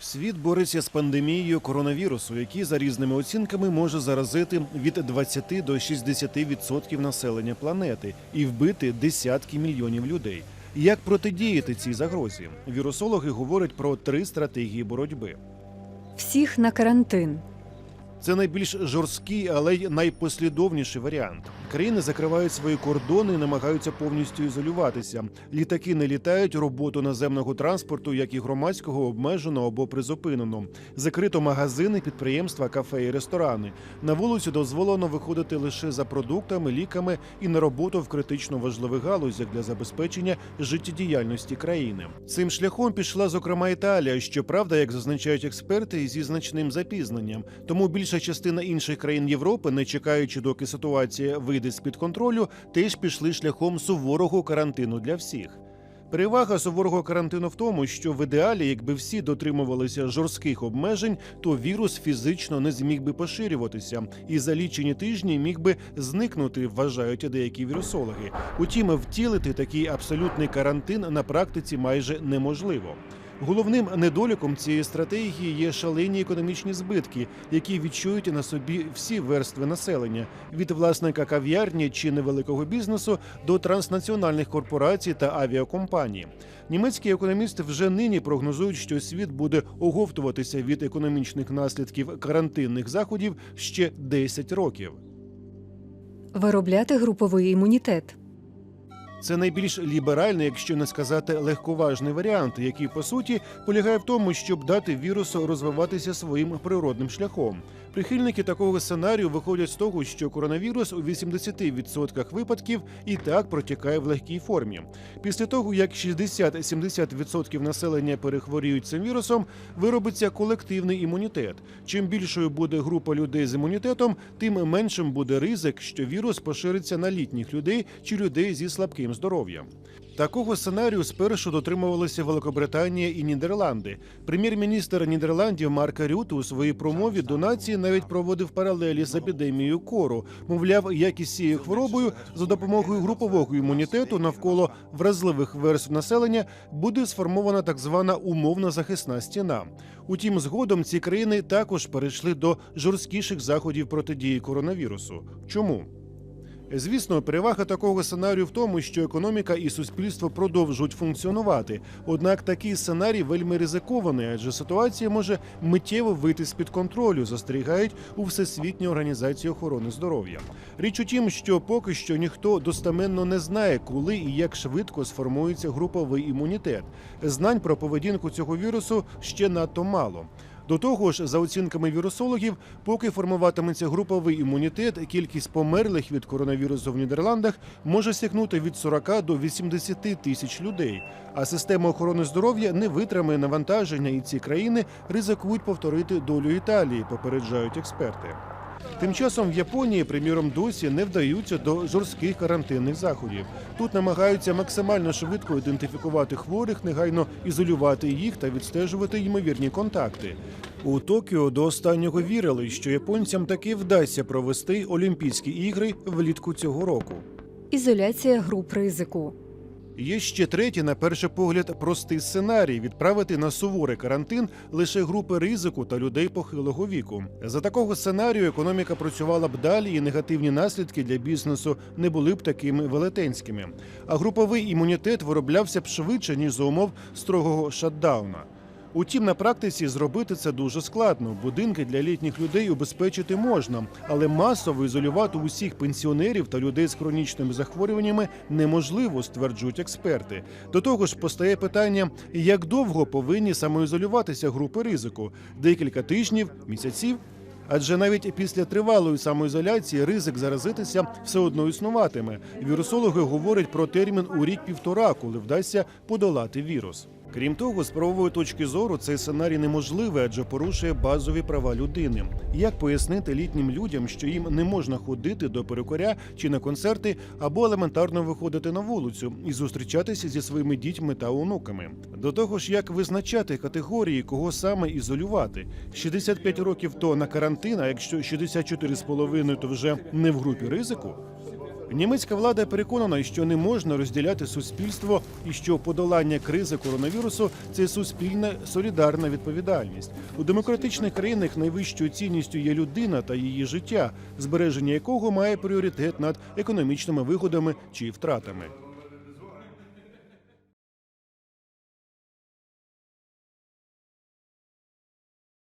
Світ бореться з пандемією коронавірусу, який за різними оцінками може заразити від 20 до 60% населення планети і вбити десятки мільйонів людей. Як протидіяти цій загрозі? Вірусологи говорять про три стратегії боротьби. Всіх на карантин. Це найбільш жорсткий, але й найпослідовніший варіант. Країни закривають свої кордони, і намагаються повністю ізолюватися. Літаки не літають, роботу наземного транспорту, як і громадського, обмежено або призупинено. Закрито магазини, підприємства, кафе і ресторани. На вулицю дозволено виходити лише за продуктами, ліками і на роботу в критично важливих галузях для забезпечення життєдіяльності країни. Цим шляхом пішла зокрема Італія. Щоправда, як зазначають експерти, зі значним запізненням. Тому більша частина інших країн Європи, не чекаючи, доки ситуація вийде з під контролю, теж пішли шляхом суворого карантину для всіх. Перевага суворого карантину в тому, що в ідеалі, якби всі дотримувалися жорстких обмежень, то вірус фізично не зміг би поширюватися, і за лічені тижні міг би зникнути, вважають деякі вірусологи. Утім, втілити такий абсолютний карантин на практиці майже неможливо. Головним недоліком цієї стратегії є шалені економічні збитки, які відчують на собі всі верстви населення від власника кав'ярні чи невеликого бізнесу до транснаціональних корпорацій та авіакомпаній. Німецькі економісти вже нині прогнозують, що світ буде оговтуватися від економічних наслідків карантинних заходів ще 10 років. Виробляти груповий імунітет. Це найбільш ліберальний, якщо не сказати легковажний варіант, який по суті полягає в тому, щоб дати вірусу розвиватися своїм природним шляхом. Прихильники такого сценарію виходять з того, що коронавірус у 80% випадків і так протікає в легкій формі. Після того, як 60-70% населення перехворіють цим вірусом, виробиться колективний імунітет. Чим більшою буде група людей з імунітетом, тим меншим буде ризик, що вірус пошириться на літніх людей чи людей зі слабким здоров'ям. Такого сценарію спершу дотримувалися Великобританія і Нідерланди. Прем'єр-міністр Нідерландів Марк Рют у своїй промові до нації навіть проводив паралелі з епідемією кору. Мовляв, як із цією хворобою за допомогою групового імунітету навколо вразливих верств населення буде сформована так звана умовна захисна стіна. Утім, згодом ці країни також перейшли до жорсткіших заходів протидії коронавірусу. Чому? Звісно, перевага такого сценарію в тому, що економіка і суспільство продовжують функціонувати. Однак такий сценарій вельми ризикований, адже ситуація може миттєво вийти з під контролю, застерігають у Всесвітній організації охорони здоров'я. Річ у тім, що поки що ніхто достеменно не знає, коли і як швидко сформується груповий імунітет. Знань про поведінку цього вірусу ще надто мало. До того ж, за оцінками вірусологів, поки формуватиметься груповий імунітет, кількість померлих від коронавірусу в Нідерландах може сягнути від 40 до 80 тисяч людей. А система охорони здоров'я не витримає навантаження, і ці країни ризикують повторити долю Італії, попереджають експерти. Тим часом в Японії, приміром, досі не вдаються до жорстких карантинних заходів. Тут намагаються максимально швидко ідентифікувати хворих, негайно ізолювати їх та відстежувати ймовірні контакти. У Токіо до останнього вірили, що японцям таки вдасться провести Олімпійські ігри влітку цього року. Ізоляція груп ризику. Є ще третій, на перший погляд, простий сценарій відправити на суворий карантин лише групи ризику та людей похилого віку. За такого сценарію економіка працювала б далі, і негативні наслідки для бізнесу не були б такими велетенськими. А груповий імунітет вироблявся б швидше ніж за умов строгого шатдауна. Утім, на практиці зробити це дуже складно. Будинки для літніх людей убезпечити можна, але масово ізолювати усіх пенсіонерів та людей з хронічними захворюваннями неможливо, стверджують експерти. До того ж, постає питання, як довго повинні самоізолюватися групи ризику декілька тижнів, місяців. Адже навіть після тривалої самоізоляції ризик заразитися все одно існуватиме. Вірусологи говорять про термін у рік-півтора, коли вдасться подолати вірус. Крім того, з правової точки зору цей сценарій неможливий, адже порушує базові права людини. Як пояснити літнім людям, що їм не можна ходити до перукаря чи на концерти, або елементарно виходити на вулицю і зустрічатися зі своїми дітьми та онуками? До того ж, як визначати категорії, кого саме ізолювати? 65 років то на карантин, а якщо 64,5, то вже не в групі ризику. Німецька влада переконана, що не можна розділяти суспільство і що подолання кризи коронавірусу це суспільна солідарна відповідальність. У демократичних країнах найвищою цінністю є людина та її життя, збереження якого має пріоритет над економічними вигодами чи втратами.